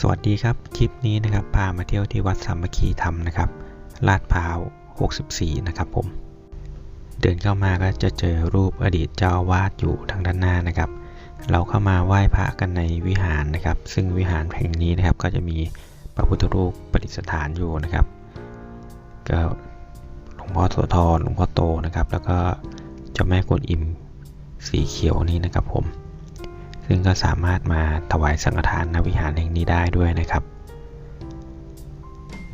สวัสดีครับ คลิปนี้นะครับพามาเที่ยวที่วัดสามัคคีธรรมนะครับ ลาดพร้าว 64 นะครับผม เดินเข้ามาก็จะเจอรูปอดีตเจ้าวาสอยู่ทางด้านหน้านะครับ เราเข้ามาไหว้พระกันในวิหารนะครับ ซึ่งวิหารแห่งนี้นะครับก็จะมีพระพุทธรูปประดิษฐานอยู่นะครับ ก็หลวงพ่อโสธรหลวงพ่อโตนะครับ แล้วก็เจ้าแม่กวนอิมสีเขียวนี้นะครับผม ซึ่งก็สามารถมาถวายสังฆทานณวิหารแห่งนี้ได้ด้วยนะครับ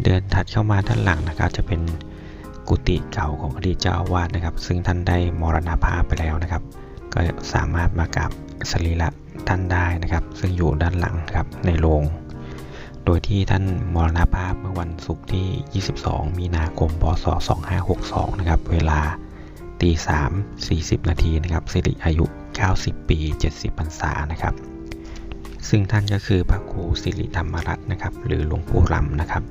เดินถัดเข้ามาด้านหลังนะครับจะเป็นกุฏิเก่าของอดีตเจ้าอาวาสนะครับ ซึ่งท่านได้มรณภาพไปแล้วนะครับ ก็สามารถมากราบสรีระท่านได้นะครับ ซึ่งอยู่ด้านหลังครับในโรงโดยที่ท่านมรณภาพเมื่อวันศุกร์ที่ 22 มีนาคม พศ 2562 นะครับ เวลาตี3 40 นาทีนะครับ สิริอายุ 90 ปี 70พรรษานะครับ ซึ่งท่านก็คือพระครูสิริธรรมรัตน์นะครับ หรือหลวงปู่รำนะครับ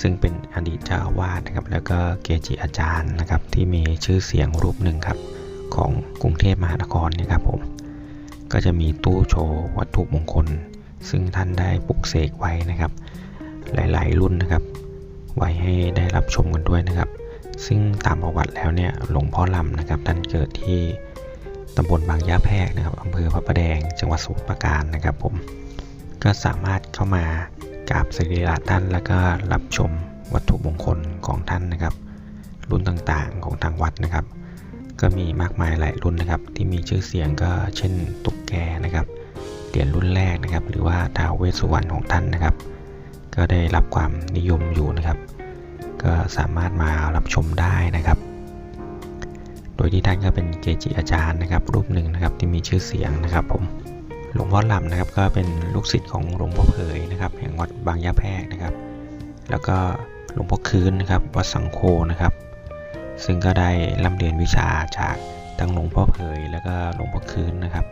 ซึ่งเป็นอดีตเจ้าอาวาสนะครับ แล้วก็เกจิอาจารย์นะครับ ที่มีชื่อเสียงรูปหนึ่งครับ ของกรุงเทพมหานครเนะครับผม ก็จะมีตู้โชว์วัตถุมงคล ซึ่งท่านได้ปลุกเสกไว้นะครับ หลาย ๆ รุ่นนะครับ ไว้ให้ได้รับชมกันด้วยนะครับ ซึ่งตามประวัติแล้วเนี่ยหลวงพ่อลำนะครับท่านเกิดที่ ตำบลบางยะแพรกนะครับอำเภอพระประแดง จังหวัดสมุทรปราการนะครับผม ก็สามารถเข้ามากราบสรีระท่าน แล้วก็รับชมวัตถุมงคลของท่านนะครับ รุ่นต่างๆของทางวัดนะครับ ก็มีมากมายหลายรุ่นนะครับ ที่มีชื่อเสียงก็เช่นตุ๊กแกนะครับเหรียญรุ่นแรกนะครับ หรือว่าท้าวเวสสุวรรณของท่านนะครับ ก็ได้รับความนิยมอยู่นะครับ ก็สามารถมารับชมได้นะครับ ดยที่ท่านก็เป็นเกจิอาจารย์นะครับรูปหนึ่งนะครับที่มีชื่อเสียงนะครับผมหลวงพ่อหลำนะครับก็เป็นลูกศิษย์ของหลวงพ่อเผยนะครับแห่งวัดบางยะแพกนะครับ แล้วก็หลวงพ่อคืนนะครับวัดสังโฆนะครับ ซึ่งก็ได้ร่ำเรียนวิชาจากทั้งหลวงพ่อเผย แล้วก็หลวงพ่อคืนนะครับ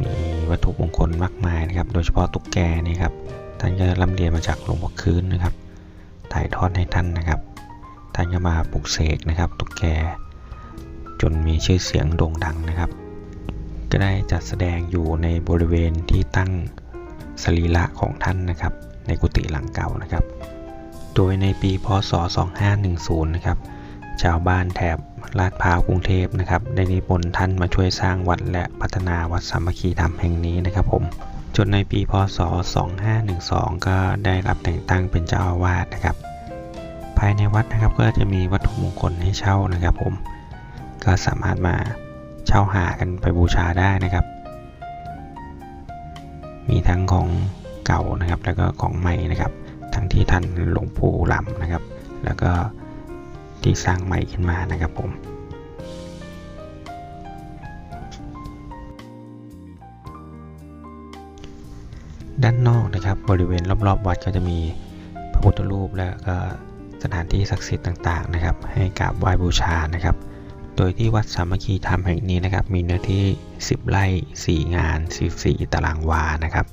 มีวัตถุมงคลมากมายนะครับ โดยเฉพาะตุ๊กแกนี่ครับท่านก็ร่ำเรียนมาจากหลวงพ่อคืนนะครับถ่ายทอดให้ท่านนะครับ ท่านก็มาปลุกเสกนะครับ ตุ๊กแก จนมีชื่อเสียงโด่งดังนะครับ ก็ได้จัดแสดงอยู่ในบริเวณที่ตั้งสรีระของท่านนะครับ ในกุฏิหลังเก่านะครับ โดยในปีพศ 2510 นะครับ ชาวบ้านแถบลาดพร้าวกรุงเทพนะครับ ได้นิมนต์ท่านมาช่วยสร้างวัดและพัฒนาวัดสามัคคีธรรมแห่งนี้นะครับผม จนในปีพศ 2512 ก็ได้รับแต่งตั้งเป็นเจ้าอาวาสนะครับ ภายในวัดนะครับก็จะมีวัตถุมงคลให้เช่านะครับผม ก็สามารถมาเช่าหากันไปบูชาได้นะครับ มีทั้งของเก่านะครับ แล้วก็ของใหม่นะครับ ทั้งที่ท่านหลวงปู่ลำนะครับ แล้วก็ที่สร้างใหม่ขึ้นมานะครับผมด้านนอกนะครับบริเวณรอบๆ วัดก็จะมีพระพุทธรูปและก็สถานที่ศักดิ์สิทธิ์ต่างๆนะครับ ให้กราบไหว้บูชานะครับ โดยที่วัดสามัคคีธรรมแห่งนี้นะครับ มีเนื้อที่ 10 ไร่ 4 งาน 14 ตารางวานะครับ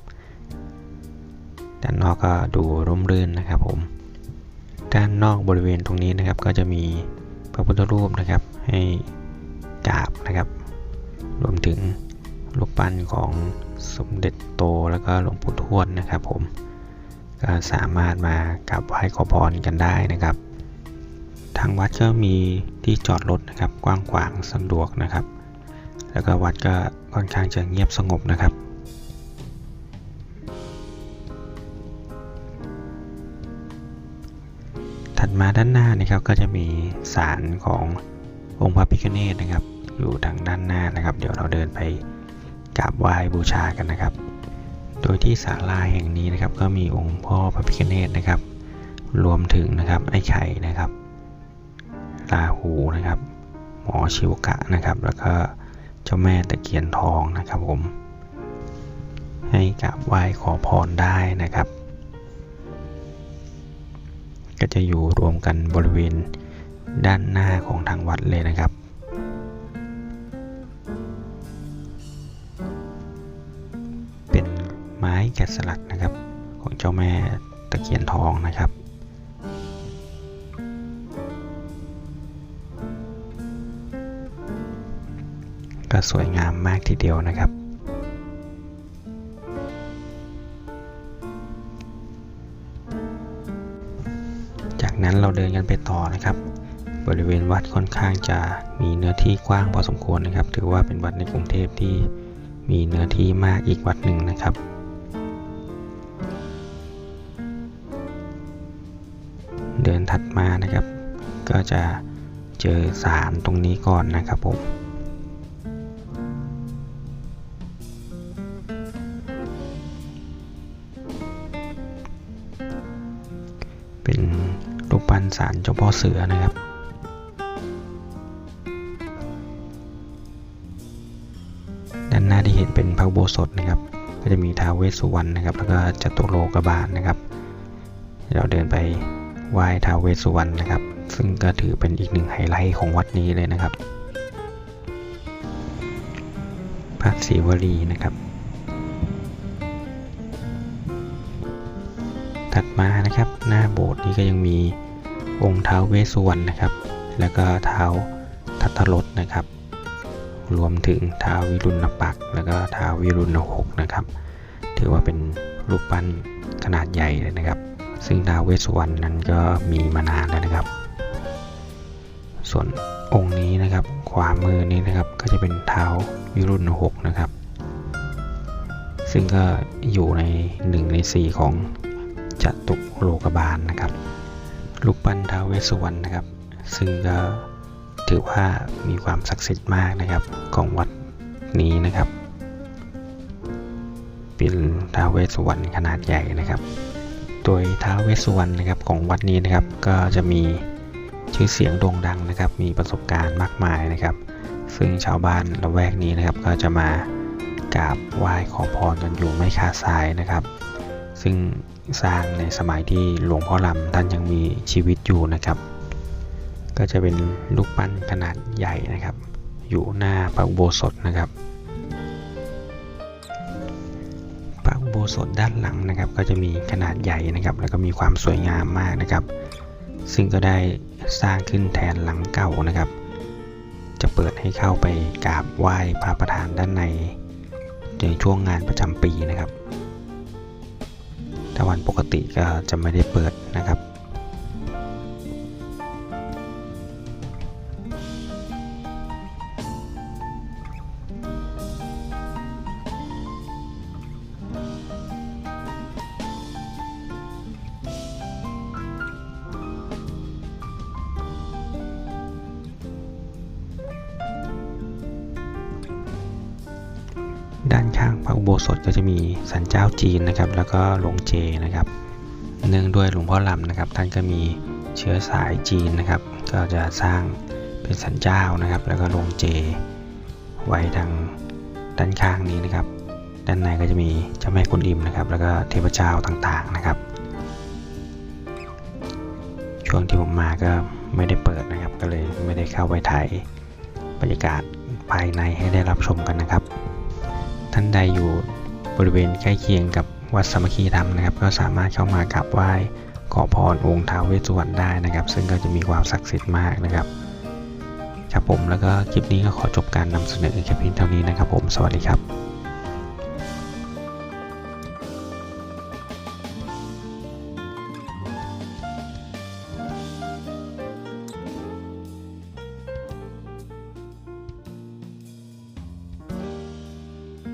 ด้านนอกก็ดูร่มรื่นนะครับผม ด้านนอกบริเวณตรงนี้นะครับ ก็จะมีพระพุทธรูปนะครับ ให้กราบนะครับ รวมถึงรูปปั้นของสมเด็จโตแล้วก็หลวงปู่ทวดนะครับ ผม ก็สามารถมากราบไหว้ขอพรกันได้นะครับ ทางวัดก็มี ที่จอดรถนะครับกว้างขวางสะดวกนะครับ แล้วก็วัดก็ค่อนข้างจะเงียบสงบนะครับถัดมาด้านหน้านะครับก็จะมีศาลขององค์พระพิฆเนศนะครับ อยู่ทางด้านหน้านะครับ เดี๋ยวเราเดินไปกราบไหว้บูชากันนะครับ โดยที่ศาลาแห่งนี้นะครับ ก็มีองค์พ่อพระพิฆเนศนะครับ รวมถึงนะครับไอ้ไข่นะครับ ราหูนะครับ หมอชิวกะนะครับ แล้วก็เจ้าแม่ตะเคียนทองนะครับผม ให้กราบไหว้ขอพรได้นะครับ ก็จะอยู่รวมกันบริเวณด้านหน้าของทางวัดเลยนะครับเป็นไม้แกะสลักนะครับของเจ้าแม่ตะเคียนทองนะครับ็สวยงามมากทีเดียวนะครับ จากนั้นเราเดินกันไปต่อนะครับ บริเวณวัดค่อนข้างจะมีเนื้อที่กว้างพอสมควรนะครับ ถือว่าเป็นวัดในกรุงเทพที่มีเนื้อที่มากอีกวัดหนึ่งนะครับเดินถัดมานะครับ ก็จะเจอศาลตรงนี้ก่อนนะครับผม ศาลเจ้าพ่อเสือนะครับ ด้านหน้าที่เห็นเป็นพระโบสถนะครับ ก็จะมีท้าวเวสสุวรรณนะครับ แล้วก็จตุโลกบาลนะครับ เราเดินไปไหว้ท้าวเวสสุวรรณนะครับ ซึ่งก็ถือเป็นอีกหนึ่งไฮไลท์ของวัดนี้เลยนะครับพระศิวลีนะครับถัดมานะครับ หน้าโบสถ์นี้ก็ยังมี องค์ท้าวเวสสุวรรณนะครับ แล้วก็ท้าวทัตตรถนะครับ รวมถึงท้าววิรุณปัก แล้วก็ท้าววิรุณหกนะครับ ถือว่าเป็นรูปปั้นขนาดใหญ่เลยนะครับ ซึ่งท้าวเวสสุวรรณนั้นก็มีมานานแล้วนะครับ ส่วนองค์นี้นะครับ ขวามือนี้นะครับ ก็จะเป็นท้าววิรุณหกนะครับ ซึ่งก็อยู่ในหนึ่งในสี่ของจตุโลกบาลนะครับ รูปปั้นท้าวเวสสุวรรณนะครับ ซึ่งก็ถือว่ามีความศักดิ์สิทธิ์มากนะครับของวัดนี้นะครับเป็นท้าวเวสสุวรรณขนาดใหญ่นะครับ โดยท้าวเวสสุวรรณนะครับของวัดนี้นะครับ ก็จะมีชื่อเสียงโด่งดังนะครับ มีประสบการณ์มากมายนะครับ ซึ่งชาวบ้านละแวกนี้นะครับ ก็จะมากราบไหว้ขอพรกันอยู่ไม่ขาดสายนะครับ ซึ่งสร้างในสมัยที่หลวงพ่อลำท่านยังมีชีวิตอยู่นะครับ ก็จะเป็นลูกปั้นขนาดใหญ่นะครับ อยู่หน้าพระอุโบสถนะครับพระอุโบสถด้านหลังนะครับ ก็จะมีขนาดใหญ่นะครับ แล้วก็มีความสวยงามมากนะครับ ซึ่งก็ได้สร้างขึ้นแทนหลังเก่านะครับ จะเปิดให้เข้าไปกราบไหว้พระประธานด้านในในช่วงงานประจำปีนะครับ ถ้าวันปกติก็จะไม่ได้เปิดนะครับ ด้านข้างพระอุโบสถก็จะมีสันเจ้าจีนนะครับ แล้วก็หลวงเจนะครับ เนื่องด้วยหลวงพ่อลำนะครับ ท่านก็มีเชื้อสายจีนนะครับ ก็จะสร้างเป็นสันเจ้านะครับ แล้วก็หลวงเจ ไว้ทางด้านข้างนี้นะครับ ด้านในก็จะมีเจ้าแม่กุนอิมนะครับ แล้วก็เทพเจ้าต่างๆนะครับ ช่วงที่ผมมาก็ไม่ได้เปิดนะครับ ก็เลยไม่ได้เข้าไปถ่ายบรรยากาศภายในให้ได้รับชมกันนะครับ ท่านใดอยู่บริเวณใกล้เคียงกับวัดสมัคคีธรรมนะครับ ก็สามารถเข้ามากราบไหว้ขอพรองค์ท้าวเวสสุวรรณได้นะครับ ซึ่งก็จะมีความศักดิ์สิทธิ์มากนะครับครับผมแล้วก็คลิปนี้ก็ขอจบการนำเสนอแค่เพียงเท่านี้นะครับผมสวัสดีครับ